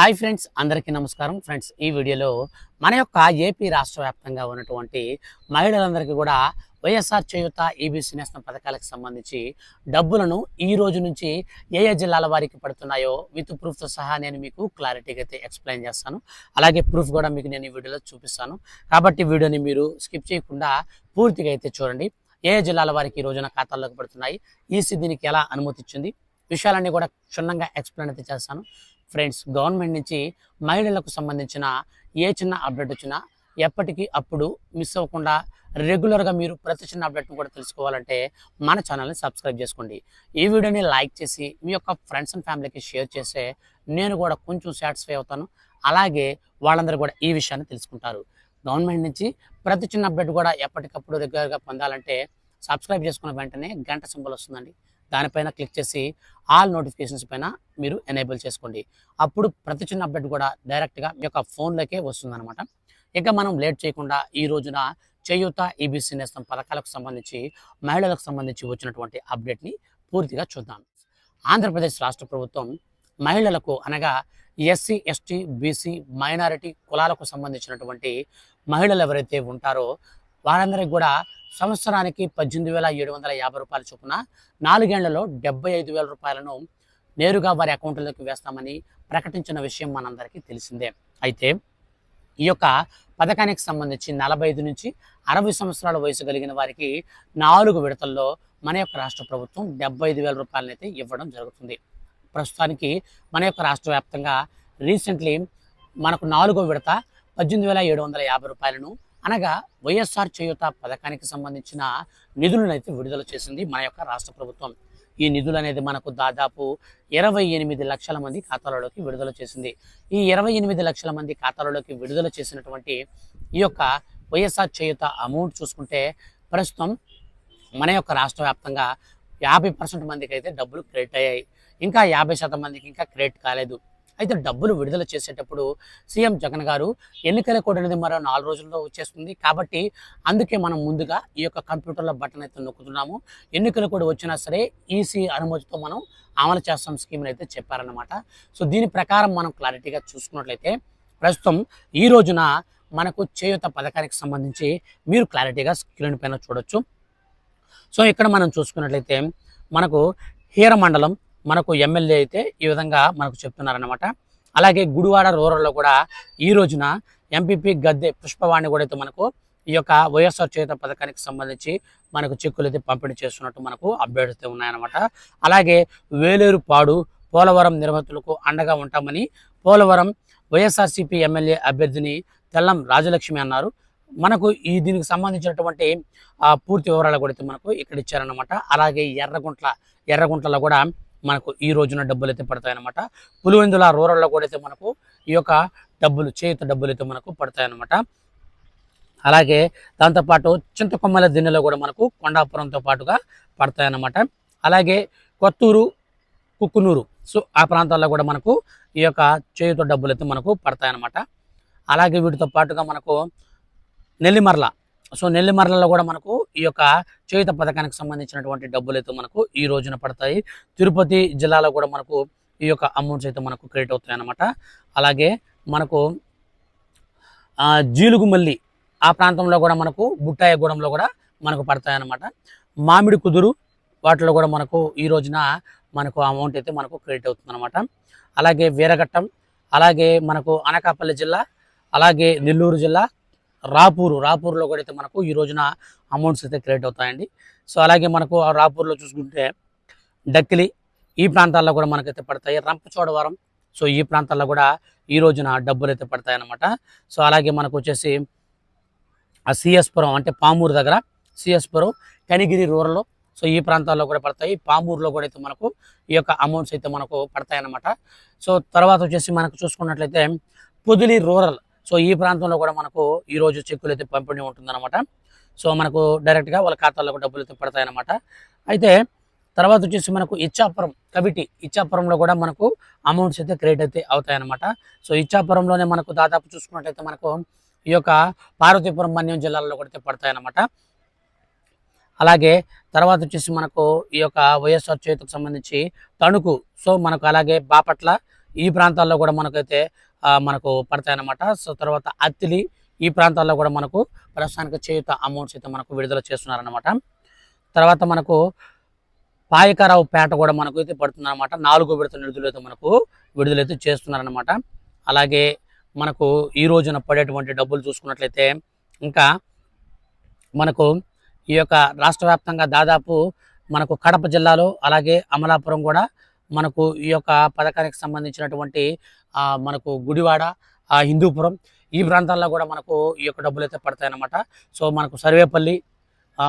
Hi friends అందరికీ నమస్కారం. Friends ఈ వీడియోలో మన యొక్క ఏపీ రాష్ట్ర వ్యాప్తంగా ఉన్నటువంటి మహిళలందరికీ కూడా వైఎస్ఆర్ చేయుత ఈబీసీ నేస్తం పథకాలకు సంబంధించి డబ్బులను ఈ రోజు నుంచి ఏ ఏ జిల్లాల వారికి పడుతున్నాయో విత్ ప్రూఫ్తో సహా నేను మీకు క్లారిటీగా అయితే ఎక్స్ప్లెయిన్ చేస్తాను. అలాగే ప్రూఫ్ కూడా మీకు నేను ఈ వీడియోలో చూపిస్తాను. కాబట్టి వీడియోని మీరు స్కిప్ చేయకుండా పూర్తిగా అయితే చూడండి. ఏ ఏ జిల్లాల వారికి ఈ రోజున ఖాతాల్లోకి పడుతున్నాయి? ఈసీ దీనికి ఎలా అనుమతి ఇచ్చింది విషయాలన్నీ కూడా క్షుణ్ణంగా ఎక్స్ప్లెయిన్ అయితే చేస్తాను. ఫ్రెండ్స్ గవర్నమెంట్ నుంచి మహిళలకు సంబంధించిన ఏ చిన్న అప్డేట్ వచ్చినా ఎప్పటికీ అప్పుడు మిస్ అవ్వకుండా రెగ్యులర్గా మీరు ప్రతి చిన్న అప్డేట్ను కూడా తెలుసుకోవాలంటే మన ఛానల్ని సబ్స్క్రైబ్ చేసుకోండి. ఈ వీడియోని లైక్ చేసి మీ యొక్క ఫ్రెండ్స్ అండ్ ఫ్యామిలీకి షేర్ చేస్తే నేను కూడా కొంచెం సాటిస్ఫై అవుతాను. అలాగే వాళ్ళందరూ కూడా ఈ విషయాన్ని తెలుసుకుంటారు. గవర్నమెంట్ నుంచి ప్రతి చిన్న అప్డేట్ కూడా ఎప్పటికప్పుడు రెగ్యులర్గా పొందాలంటే సబ్స్క్రైబ్ చేసుకున్న వెంటనే గంట సింబల్ వస్తుందండి. దానిపైన క్లిక్ చేసి ఆల్ నోటిఫికేషన్స్ పైన మీరు ఎనేబుల్ చేసుకోండి. అప్పుడు ప్రతి చిన్న అప్డేట్ కూడా డైరెక్ట్గా మీ యొక్క ఫోన్లోకే వస్తుందన్నమాట. ఇక మనం లేట్ చేయకుండా ఈ రోజున చేయూత ఈబీసీ నేస్తం పథకాలకు సంబంధించి మహిళలకు సంబంధించి వచ్చినటువంటి అప్డేట్ని పూర్తిగా చూద్దాం. ఆంధ్రప్రదేశ్ రాష్ట్ర ప్రభుత్వం మహిళలకు అనగా ఎస్సీ ఎస్టీ బీసీ మైనారిటీ కులాలకు సంబంధించినటువంటి మహిళలు ఎవరైతే ఉంటారో వారందరికి కూడా సంవత్సరానికి పద్దెనిమిది వేల ఏడు వందల యాభై రూపాయల చొప్పున నాలుగేళ్ళలో డెబ్బై ఐదు వేల రూపాయలను నేరుగా వారి అకౌంట్లోకి వేస్తామని ప్రకటించిన విషయం మనందరికీ తెలిసిందే. అయితే ఈ యొక్క పథకానికి సంబంధించి నలభై ఐదు నుంచి అరవై సంవత్సరాల వయసు కలిగిన వారికి నాలుగు విడతల్లో మన యొక్క రాష్ట్ర ప్రభుత్వం డెబ్బై ఐదు వేల రూపాయలనైతే ఇవ్వడం జరుగుతుంది. ప్రస్తుతానికి మన యొక్క రాష్ట్ర వ్యాప్తంగా రీసెంట్లీ మనకు నాలుగో విడత పద్దెనిమిది వేల ఏడు వందల యాభై రూపాయలను అనగా వైఎస్ఆర్ చేయూత పథకానికి సంబంధించిన నిధులను అయితే విడుదల చేసింది మన యొక్క రాష్ట్ర ప్రభుత్వం. ఈ నిధులు అనేది మనకు దాదాపు ఇరవై ఎనిమిది లక్షల మంది ఖాతాలలోకి విడుదల చేసింది. ఈ ఇరవై ఎనిమిది లక్షల మంది ఖాతాలలోకి విడుదల చేసినటువంటి ఈ యొక్క వైఎస్ఆర్ చేయూత అమౌంట్ చూసుకుంటే ప్రస్తుతం మన యొక్క రాష్ట్ర వ్యాప్తంగా యాభై పర్సెంట్ మందికి అయితే డబ్బులు క్రెడిట్ అయ్యాయి. ఇంకా యాభై శాతం మందికి ఇంకా క్రెడిట్ కాలేదు. అయితే డబ్బులు విడుదల చేసేటప్పుడు సీఎం జగన్ గారు ఎన్నికల కోడ్ అనేది మరో నాలుగు రోజుల్లో వచ్చేస్తుంది. కాబట్టి అందుకే మనం ముందుగా ఈ యొక్క కంప్యూటర్లో బటన్ అయితే నొక్కుతున్నాము. ఎన్నికల కోడ్ వచ్చినా సరే ఈసీ అనుమతితో మనం అమలు చేస్తాం స్కీమ్ని అయితే చెప్పారన్నమాట. సో దీని ప్రకారం మనం క్లారిటీగా చూసుకున్నట్లయితే ప్రస్తుతం ఈ రోజున మనకు చేయూత పథకానికి సంబంధించి మీరు క్లారిటీగా స్క్రీన్ పైన చూడొచ్చు. సో ఇక్కడ మనం చూసుకున్నట్లయితే మనకు హీర మండలం మనకు ఎమ్మెల్యే అయితే ఈ విధంగా మనకు చెప్తున్నారనమాట అలాగే గుడివాడ రూరల్లో కూడా ఈ రోజున ఎంపీపీ గద్దె పుష్పవాణి కూడా అయితే మనకు ఈ యొక్క వైఎస్ఆర్ చేత పథకానికి సంబంధించి మనకు చెక్కులు అయితే పంపిణీ చేస్తున్నట్టు మనకు అప్డేట్స్ అయితే ఉన్నాయన్నమాట. అలాగే వేలేరుపాడు పోలవరం నిర్వాహకులకు అండగా ఉంటామని పోలవరం వైఎస్ఆర్సీపీ ఎమ్మెల్యే అభ్యర్థిని తెల్లం రాజలక్ష్మి అన్నారు. మనకు ఈ దీనికి సంబంధించినటువంటి పూర్తి వివరాలు కూడా అయితే మనకు ఇక్కడ ఇచ్చారన్నమాట. అలాగే ఎర్రగుంట్ల ఎర్రగుంట్లలో కూడా మనకు ఈ రోజున డబ్బులు అయితే పడతాయన్నమాట. పులివెందుల రూరల్లో కూడా అయితే మనకు ఈ యొక్క డబ్బులు చేయుత డబ్బులు అయితే మనకు పడతాయన్నమాట. అలాగే దాంతోపాటు చింతకొమ్మల దిన్నెలో కూడా మనకు కొండాపురంతో పాటుగా పడతాయన్నమాట. అలాగే కొత్తూరు కుక్కునూరు సో ఆ ప్రాంతాల్లో కూడా మనకు ఈ యొక్క చేయుత డబ్బులు అయితే మనకు పడతాయన్నమాట. అలాగే వీటితో పాటుగా మనకు నెల్లిమర్ల సో నెల్లిమర్లలో కూడా మనకు ఈ యొక్క చేయుత పథకానికి సంబంధించినటువంటి డబ్బులు అయితే మనకు ఈ రోజున పడతాయి. తిరుపతి జిల్లాలో కూడా మనకు ఈ యొక్క అమౌంట్స్ అయితే మనకు క్రియేట్ అవుతాయి అన్నమాట అలాగే మనకు జీలుగుమల్లి ఆ ప్రాంతంలో కూడా మనకు బుట్టాయగూడెంలో కూడా మనకు పడతాయి అన్నమాట మామిడి కుదురు వాటిలో కూడా మనకు ఈ రోజున మనకు అమౌంట్ అయితే మనకు క్రెడిట్ అవుతుంది అనమాట అలాగే వీరఘట్టం అలాగే మనకు అనకాపల్లి జిల్లా అలాగే నెల్లూరు జిల్లా రాపూరు రాపూర్లో కూడా అయితే మనకు ఈ రోజున అమౌంట్స్ అయితే క్రియేట్ అవుతాయండి. సో అలాగే మనకు ఆ రాపూర్లో చూసుకుంటే డక్కిలి ఈ ప్రాంతాల్లో కూడా మనకైతే పడతాయి. రంపచోడవరం సో ఈ ప్రాంతాల్లో కూడా ఈ రోజున డబ్బులు అయితే పడతాయి అన్నమాట సో అలాగే మనకు వచ్చేసి ఆ సిఎస్పురం అంటే పామూరు దగ్గర సిఎస్పురం కనిగిరి రూరల్ సో ఈ ప్రాంతాల్లో కూడా పడతాయి. పామూరులో కూడా అయితే మనకు ఈ యొక్క అమౌంట్స్ అయితే మనకు పడతాయి అన్నమాట సో తర్వాత వచ్చేసి మనకు చూసుకున్నట్లయితే పొదిలి రూరల్ సో ఈ ప్రాంతంలో కూడా మనకు ఈరోజు చెక్కులు అయితే పంపిణీ ఉంటుందన్నమాట. సో మనకు డైరెక్ట్గా వాళ్ళ ఖాతాల్లో డబ్బులు అయితే పడతాయన్నమాట. అయితే తర్వాత వచ్చేసి మనకు ఇచ్చాపురం కవిటి ఇచ్చాపురంలో కూడా మనకు అమౌంట్స్ అయితే క్రియేట్ అయితే అవుతాయన్నమాట. సో ఇచ్చాపురంలోనే మనకు దాదాపు చూసుకున్నట్లయితే మనకు ఈ యొక్క పార్వతీపురం మన్యం జిల్లాలో కూడా అయితే పడతాయన్నమాట. అలాగే తర్వాత వచ్చేసి మనకు ఈ యొక్క వైఎస్ఆర్ చేతికి సంబంధించి తణుకు సో మనకు అలాగే బాపట్ల ఈ ప్రాంతాల్లో కూడా మనకైతే మనకు మనకు పడతాయన్నమాట. సో తర్వాత అత్తిలి ఈ ప్రాంతాల్లో కూడా మనకు ప్రస్తుతానికి చేయుత అమౌంట్స్ అయితే మనకు విడుదల చేస్తున్నారనమాట తర్వాత మనకు పాయకరావు పేట కూడా మనకు అయితే పడుతుందన్నమాట. నాలుగో విడత నిధులు అయితే మనకు విడుదలైతే చేస్తున్నారనమాట అలాగే మనకు ఈ రోజున పడేటువంటి డబ్బులు చూసుకున్నట్లయితే ఇంకా మనకు ఈ యొక్క రాష్ట్ర వ్యాప్తంగా దాదాపు మనకు కడప జిల్లాలో అలాగే అమలాపురం కూడా మనకు ఈ యొక్క పథకానికి సంబంధించినటువంటి మనకు గుడివాడ హిందూపురం ఈ ప్రాంతాల్లో కూడా మనకు ఈ యొక్క డబ్బులు అయితే పడతాయన్నమాట. సో మనకు సర్వేపల్లి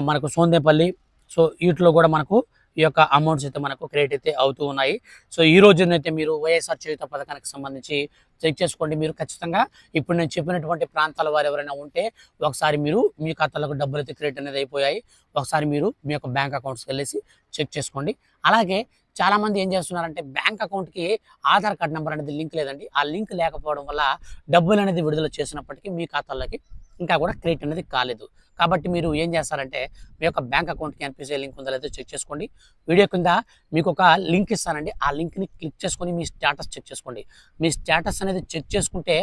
మనకు సోందేపల్లి సో వీటిలో కూడా మనకు ఈ యొక్క అమౌంట్స్ అయితే మనకు క్రియేట్ అయితే అవుతూ ఉన్నాయి. సో ఈ రోజునైతే మీరు వైఎస్ఆర్ చేయుత పథకానికి సంబంధించి చెక్ చేసుకోండి మీరు ఖచ్చితంగా ఇప్పుడు నేను చెప్పినటువంటి ప్రాంతాల వారు ఎవరైనా ఉంటే ఒకసారి మీరు మీ ఖాతాలకు డబ్బులు అయితే క్రియేట్ అనేది అయిపోయాయి. ఒకసారి మీరు మీ యొక్క బ్యాంక్ అకౌంట్స్కి వెళ్ళేసి చెక్ చేసుకోండి. అలాగే చాలా మంది ఏం చేస్తున్నారంటే బ్యాంక్ అకౌంట్కి ఆధార్ కార్డ్ నెంబర్ అనేది లింక్ లేదండి. ఆ లింక్ లేకపోవడం వల్ల డబ్బులు అనేది విడుదల చేసినప్పటికీ మీ ఖాతాల్లోకి ఇంకా కూడా క్రియేట్ అనేది కాలేదు. కాబట్టి మీరు ఏం చేస్తారంటే మీ యొక్క బ్యాంక్ అకౌంట్కి ఎన్పిసిఐ లింక్ ఉందో లేదో చెక్ చేసుకోండి. వీడియో కింద మీకు ఒక లింక్ ఇస్తానండి. ఆ లింక్ని క్లిక్ చేసుకొని మీ స్టేటస్ చెక్ చేసుకోండి. మీ స్టేటస్ అనేది చెక్ చేసుకుంటే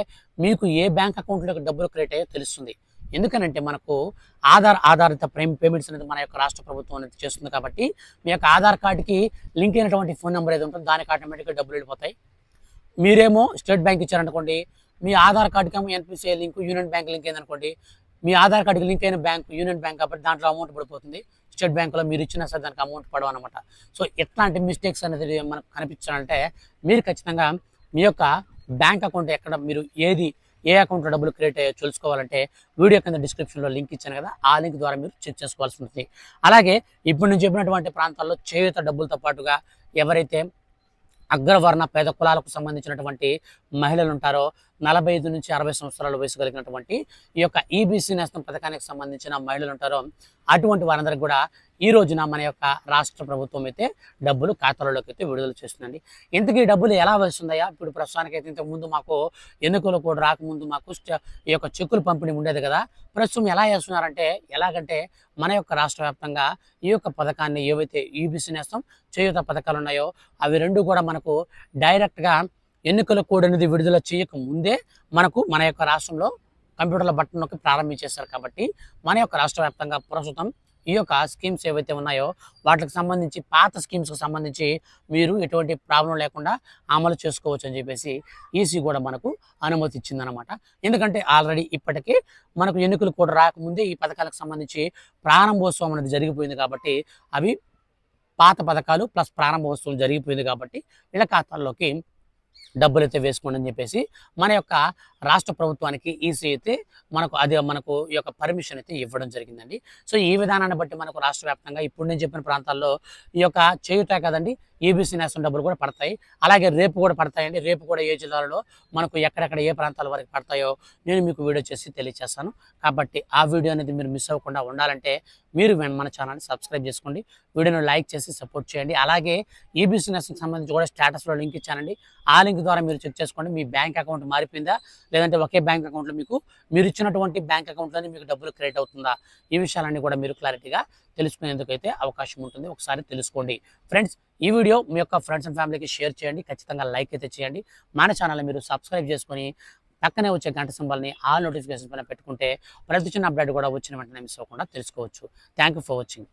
మీకు ఏ బ్యాంక్ అకౌంట్లోకి డబ్బులు క్రియేట్ అయ్యో తెలుస్తుంది. ఎందుకనంటే మనకు ఆధార్ ఆధారిత ప్రేమ్ పేమెంట్స్ అనేది మన యొక్క రాష్ట్ర ప్రభుత్వం అనేది చేస్తుంది కాబట్టి మీ యొక్క ఆధార్ కార్డుకి లింక్ అయినటువంటి ఫోన్ నెంబర్ ఏది ఉంటుందో దానికి ఆటోమేటిక్గా డబ్బులు వెళ్ళిపోతాయి. మీరేమో స్టేట్ బ్యాంక్ ఇచ్చారనుకోండి మీ ఆధార్ కార్డుకి ఏమో NPCI link union bank link అయిందనుకోండి మీ ఆధార్ కార్డుకి లింక్ అయిన బ్యాంక్ యూనియన్ బ్యాంక్ కాబట్టి దాంట్లో అమౌంట్ పడిపోతుంది. స్టేట్ బ్యాంకులో మీరు ఇచ్చినా సరే దానికి అమౌంట్ పడవు అనమాట సో ఎట్లాంటి మిస్టేక్స్ అనేది మనకు కనిపించాలంటే మీరు ఖచ్చితంగా మీ యొక్క బ్యాంక్ అకౌంట్ ఎక్కడ మీరు ఏది ఏ అకౌంట్లో డబ్బులు క్రియేట్ అయ్యో తెలుసుకోవాలంటే వీడియో కింద డిస్క్రిప్షన్లో లింక్ ఇచ్చాను కదా ఆ లింక్ ద్వారా మీరు చెక్ చేసుకోవాల్సి ఉంటుంది. అలాగే ఇప్పుడు నేను చెప్పినటువంటి ప్రాంతాల్లో చేయుత డబ్బులతో పాటుగా ఎవరైతే అగ్రవర్ణ పేద కులాలకు సంబంధించినటువంటి మహిళలు ఉంటారో నలభై ఐదు నుంచి అరవై సంవత్సరాల వయసు కలిగినటువంటి ఈ యొక్క ఈబీసీ నేస్తం పథకానికి సంబంధించిన మహిళలు ఉంటారో అటువంటి వారందరికి కూడా ఈ రోజున మన యొక్క రాష్ట్ర ప్రభుత్వం అయితే డబ్బులు ఖాతాలలోకి అయితే విడుదల చేస్తుందండి. ఇంతకీ ఈ డబ్బులు ఎలా వస్తుందయ్యా? ఇప్పుడు ప్రస్తుతానికి అయితే ఇంతకుముందు మాకు ఎన్నికలు కూడా రాకముందు మాకు ఈ యొక్క చెక్కులు పంపిణీ ఉండేది కదా? ప్రస్తుతం ఎలా చేస్తున్నారంటే ఎలాగంటే మన యొక్క రాష్ట్ర వ్యాప్తంగా ఈ యొక్క పథకాన్ని ఏవైతే ఈబీసీ నేస్తం చేయూత పథకాలు ఉన్నాయో అవి రెండు కూడా మనకు డైరెక్ట్గా ఎన్నికల కోడ్ అనేది విడుదల చేయక ముందే మనకు మన యొక్క రాష్ట్రంలో కంప్యూటర్ల బట్టన్ నొక్కి ప్రారంభించేశారు కాబట్టి మన యొక్క రాష్ట్ర వ్యాప్తంగా ప్రస్తుతం ఈ యొక్క స్కీమ్స్ ఏవైతే ఉన్నాయో వాటికి సంబంధించి పాత స్కీమ్స్కి సంబంధించి మీరు ఎటువంటి ప్రాబ్లం లేకుండా అమలు చేసుకోవచ్చు అని చెప్పేసి ఈసీ కూడా మనకు అనుమతి ఇచ్చిందనమాట ఎందుకంటే ఆల్రెడీ ఇప్పటికే మనకు ఎన్నికలు కూడా రాకముందే ఈ పథకాలకు సంబంధించి ప్రారంభోత్సవం అనేది జరిగిపోయింది కాబట్టి అవి పాత పథకాలు ప్లస్ ప్రారంభోత్సవం జరిగిపోయింది కాబట్టి వీళ్ళ ఖాతాల్లోకి డబ్బులు అయితే వేసుకోండి అని చెప్పేసి మన యొక్క రాష్ట్ర ప్రభుత్వానికి ఈసీ అయితే మనకు అది మనకు ఈ యొక్క పర్మిషన్ అయితే ఇవ్వడం జరిగిందండి. సో ఈ విధానాన్ని బట్టి మనకు రాష్ట్ర వ్యాప్తంగా ఇప్పుడు నేను చెప్పిన ప్రాంతాల్లో ఈ యొక్క చేయుట కదండి ఏబీసీ నేషన్ డబ్బులు కూడా పడతాయి. అలాగే రేపు కూడా పడతాయండి. రేపు కూడా ఏ జిల్లాలలో మనకు ఎక్కడెక్కడ ఏ ప్రాంతాల వరకు పడతాయో నేను మీకు వీడియో చేసి తెలియజేస్తాను కాబట్టి ఆ వీడియో అనేది మీరు మిస్ అవ్వకుండా ఉండాలంటే మీరు మన ఛానల్ని సబ్స్క్రైబ్ చేసుకోండి. వీడియోను లైక్ చేసి సపోర్ట్ చేయండి. అలాగే ఈబీసీ నేషన్కి సంబంధించి కూడా స్టేటస్లో లింక్ ఇచ్చానండి. ఆ లింక్ ద్వారా మీరు చెక్ చేసుకోండి. మీ బ్యాంక్ అకౌంట్ మారిపోయిందా? లేదంటే ఒకే బ్యాంక్ అకౌంట్లో మీకు మీరు ఇచ్చినటువంటి బ్యాంక్ అకౌంట్లోనే మీకు డబ్బులు క్రియేట్ అవుతుందా? ఈ విషయాలన్నీ కూడా మీరు క్లారిటీగా తెలుసుకునేందుకైతే అవకాశం ఉంటుంది. ఒకసారి తెలుసుకోండి. ఫ్రెండ్స్ ఈ వీడియో మీ యొక్క ఫ్రెండ్స్ అండ్ ఫ్యామిలీకి షేర్ చేయండి. ఖచ్చితంగా లైక్ అయితే చేయండి. మన ఛానల్ని మీరు సబ్స్క్రైబ్ చేసుకొని పక్కనే వచ్చే గంట సింబల్ని ఆల్ నోటిఫికేషన్ పైన పెట్టుకుంటే ప్రతి చిన్న అప్డేట్ కూడా వచ్చిన వెంటనే మిస్ అవ్వకుండా తెలుసుకోవచ్చు. Thank you for watching.